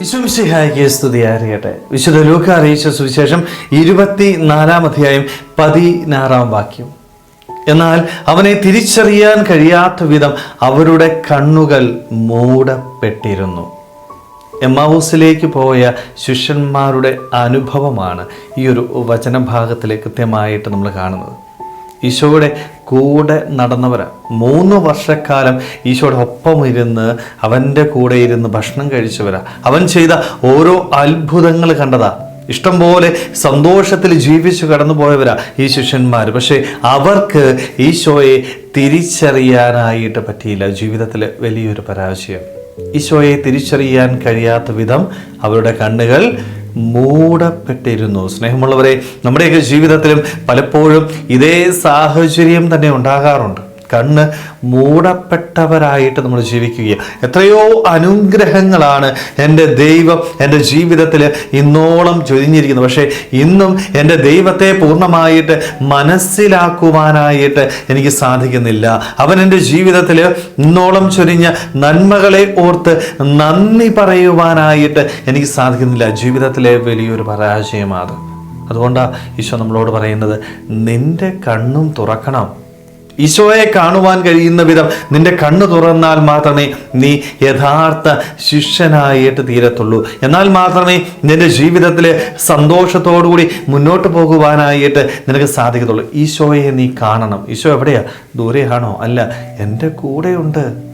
വിശ്വംസിഹായിക്ക് സ്തുതി വിശുദ്ധ ലൂക്ക അറിയിച്ച സുവിശേഷം ഇരുപത്തി നാലാം അധ്യായം പതിനാറാം വാക്യം. എന്നാൽ അവനെ തിരിച്ചറിയാൻ കഴിയാത്ത വിധം അവരുടെ കണ്ണുകൾ മൂടപ്പെട്ടിരുന്നു. എമ്മാവൂസിലേക്ക് പോയ ശിഷ്യന്മാരുടെ അനുഭവമാണ് ഈ ഒരു വചനഭാഗത്തിലെ കൃത്യമായിട്ട് നമ്മൾ കാണുന്നത്. ഈശോയുടെ കൂടെ നടന്നവരാണ് മൂന്ന് വർഷക്കാലം ഈശോയുടെ ഒപ്പം ഇരുന്ന് അവന്റെ കൂടെ ഇരുന്ന് ഭക്ഷണം കഴിച്ചവരാ. അവൻ ചെയ്ത ഓരോ അത്ഭുതങ്ങൾ കണ്ടതാ. ഇഷ്ടം പോലെ സന്തോഷത്തിൽ ജീവിച്ചു കടന്നു പോയവരാ ഈ ശിഷ്യന്മാർ പക്ഷേ അവർക്ക് ഈശോയെ തിരിച്ചറിയാനായിട്ട് പറ്റിയില്ല. ജീവിതത്തിൽ വലിയൊരു പരാജയം. ഈശോയെ തിരിച്ചറിയാൻ കഴിയാത്ത വിധം അവരുടെ കണ്ണുകൾ മൂടപ്പെട്ടിരുന്നു. സ്നേഹമുള്ളവരെ നമ്മുടെയൊക്കെ ജീവിതത്തിലും പലപ്പോഴും ഇതേ സാഹചര്യം തന്നെ ഉണ്ടാകാറുണ്ട്. കണ്ണ് മൂടപ്പെട്ടവരായിട്ട് നമ്മൾ ജീവിക്കുകയാണ് എത്രയോ അനുഗ്രഹങ്ങളാണ് എന്റെ ദൈവം എന്റെ ജീവിതത്തിൽ ഇന്നോളം ചൊരിഞ്ഞിരിക്കുന്നത്. പക്ഷേ ഇന്നും എന്റെ ദൈവത്തെ പൂർണമായിട്ട് മനസ്സിലാക്കുവാനായിട്ട് എനിക്ക് സാധിക്കുന്നില്ല. അവൻ എന്റെ ജീവിതത്തിൽ ഇന്നോളം ചൊരിഞ്ഞ നന്മകളെ ഓർത്ത് നന്ദി പറയുവാനായിട്ട് എനിക്ക് സാധിക്കുന്നില്ല. ജീവിതത്തിലെ വലിയൊരു പരാജയമാണ് അതുകൊണ്ടാണ് ഈശോ നമ്മളോട് പറയുന്നത് നിന്റെ കണ്ണും തുറക്കണം. ഈശോയെ കാണുവാൻ കഴിയുന്ന വിധം നിന്റെ കണ്ണു തുറന്നാൽ മാത്രമേ നീ യഥാർത്ഥ ശിഷ്യനായിട്ട് തീരത്തുള്ളൂ. എന്നാൽ മാത്രമേ നിന്റെ ജീവിതത്തിൽ സന്തോഷത്തോടുകൂടി മുന്നോട്ട് പോകുവാനായിട്ട് നിനക്ക് സാധിക്കത്തുള്ളൂ. ഈശോയെ നീ കാണണം. ഈശോ എവിടെയാ? ദൂരെയാണോ? അല്ല എന്റെ കൂടെയുണ്ട്.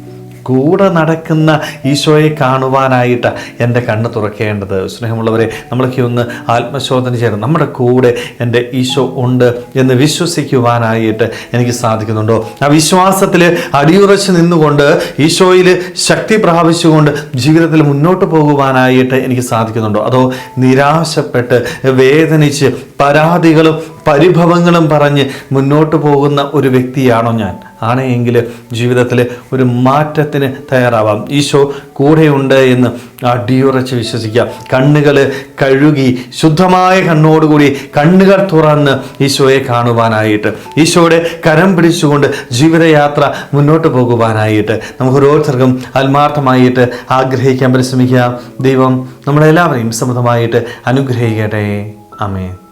കൂടെ നടക്കുന്ന ഈശോയെ കാണുവാനായിട്ട് എന്റെ കണ്ണ് തുറക്കേണ്ടത്. സ്നേഹമുള്ളവരെ നമ്മളൊക്കെ ഒന്ന് ആത്മശോധന ചെയ്യണം. നമ്മുടെ കൂടെ എന്റെ ഈശോ ഉണ്ട് എന്ന് വിശ്വസിക്കുവാനായിട്ട് എനിക്ക് സാധിക്കുന്നുണ്ടോ? ആ വിശ്വാസത്തിൽ അടിയുറച്ച് നിന്നുകൊണ്ട് ഈശോയിൽ ശക്തി പ്രാപിച്ചുകൊണ്ട് ജീവിതത്തിൽ മുന്നോട്ട് പോകുവാനായിട്ട് എനിക്ക് സാധിക്കുന്നുണ്ടോ? അതോ നിരാശപ്പെട്ട് വേദനിച്ച് പരാതികളും പരിഭവങ്ങളും പറഞ്ഞ് മുന്നോട്ട് പോകുന്ന ഒരു വ്യക്തിയാണോ ഞാൻ? ആണെങ്കിൽ ജീവിതത്തിൽ ഒരു മാറ്റത്തിന് തയ്യാറാവാം. ഈശോ കൂടെയുണ്ട് എന്ന് അടിയുറച്ച് വിശ്വസിക്കാം. കണ്ണുകൾ കഴുകി ശുദ്ധമായ കണ്ണോടുകൂടി കണ്ണുകൾ തുറന്ന് ഈശോയെ കാണുവാനായിട്ട് ഈശോയുടെ കരം പിടിച്ചുകൊണ്ട് ജീവിതയാത്ര മുന്നോട്ട് പോകുവാനായിട്ട് നമുക്ക് ഓരോരുത്തർക്കും ആത്മാർത്ഥമായിട്ട് ആഗ്രഹിക്കാൻ പരിശ്രമിക്കാം. ദൈവം നമ്മളെല്ലാവരെയും സമൃദ്ധമായിട്ട് അനുഗ്രഹിക്കട്ടെ. അമേ